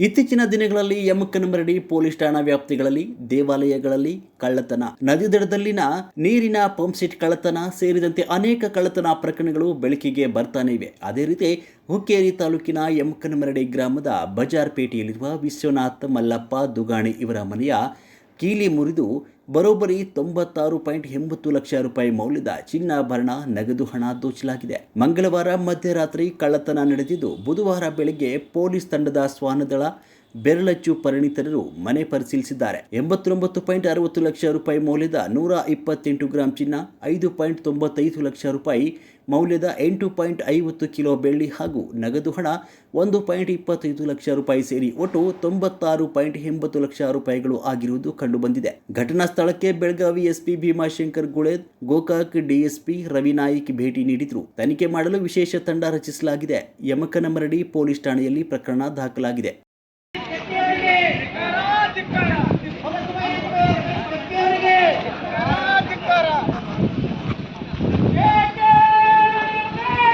ಇತ್ತೀಚಿನ ದಿನಗಳಲ್ಲಿ ಯಮಕ್ಕನಮರಡಿ ಪೊಲೀಸ್ ಠಾಣಾ ವ್ಯಾಪ್ತಿಗಳಲ್ಲಿ, ದೇವಾಲಯಗಳಲ್ಲಿ ಕಳ್ಳತನ. ನದಿ ದಡದಲ್ಲಿನ ನೀರಿನ ಪಂಪ್ಸೆಟ್ ಕಳ್ಳತನ ಸೇರಿದಂತೆ ಅನೇಕ ಕಳ್ಳತನ ಪ್ರಕರಣಗಳು ಬೆಳಕಿಗೆ ಬರ್ತಾನೆ ಇವೆ. ಅದೇ ರೀತಿ, ಹುಕ್ಕೇರಿ ತಾಲೂಕಿನ ಯಮಕ್ಕನಮರಡಿ ಗ್ರಾಮದ ಬಜಾರ್ ಪೇಟೆಯಲ್ಲಿರುವ ವಿಶ್ವನಾಥ್ ಮಲ್ಲಪ್ಪ ದುಗಾಣಿ ಇವರ ಮನೆಯ ಕೀಲಿ ಮುರಿದು ಬರೋಬ್ಬರಿ ತೊಂಬತ್ತಾರು ಪಾಯಿಂಟ್ ಎಂಬತ್ತು ಲಕ್ಷ ರೂಪಾಯಿ ಮೌಲ್ಯದ ಚಿನ್ನಾಭರಣ ನಗದು ಹಣ ದೋಚಲಾಗಿದೆ. ಮಂಗಳವಾರ ಮಧ್ಯರಾತ್ರಿ ಕಳ್ಳತನ ನಡೆದಿದ್ದು ಬುಧವಾರ ಬೆಳಗ್ಗೆ ಪೊಲೀಸ್ ತಂಡದ ಶ್ವಾನದಳ ಬೆರಳಚ್ಚು ಪರಿಣಿತರರು ಮನೆ ಪರಿಶೀಲಿಸಿದ್ದಾರೆ. ಎಂಬತ್ತೊಂಬತ್ತು ಪಾಯಿಂಟ್ ಅರವತ್ತು ಲಕ್ಷ ರೂಪಾಯಿ ಮೌಲ್ಯದ ನೂರ ಇಪ್ಪತ್ತೆಂಟು ಗ್ರಾಂ ಚಿನ್ನ, ಐದು ಪಾಯಿಂಟ್ ತೊಂಬತ್ತೈದು ಲಕ್ಷ ರೂಪಾಯಿ ಮೌಲ್ಯದ ಎಂಟು ಪಾಯಿಂಟ್ ಐವತ್ತು ಕಿಲೋ ಬೆಳ್ಳಿ ಹಾಗೂ ನಗದು ಹಣ ಒಂದು ಪಾಯಿಂಟ್ ಇಪ್ಪತ್ತೈದು ಲಕ್ಷ ರೂಪಾಯಿ ಸೇರಿ ಒಟ್ಟು ತೊಂಬತ್ತಾರು ಪಾಯಿಂಟ್ ಎಂಬತ್ತು ಲಕ್ಷ ರೂಪಾಯಿಗಳು ಆಗಿರುವುದು ಕಂಡುಬಂದಿದೆ. ಘಟನಾ ಸ್ಥಳಕ್ಕೆ ಬೆಳಗಾವಿ ಎಸ್ಪಿ ಭೀಮಾಶಂಕರ್ ಗುಳೇದ್, ಗೋಕಾಕ್ ಡಿಎಸ್ಪಿ ರವಿನಾಯಿಕ್ ಭೇಟಿ ನೀಡಿದ್ರು. ತನಿಖೆ ಮಾಡಲು ವಿಶೇಷ ತಂಡ ರಚಿಸಲಾಗಿದೆ. ಯಮಕನಮರಡಿ ಪೊಲೀಸ್ ಠಾಣೆಯಲ್ಲಿ ಪ್ರಕರಣ ದಾಖಲಾಗಿದೆ.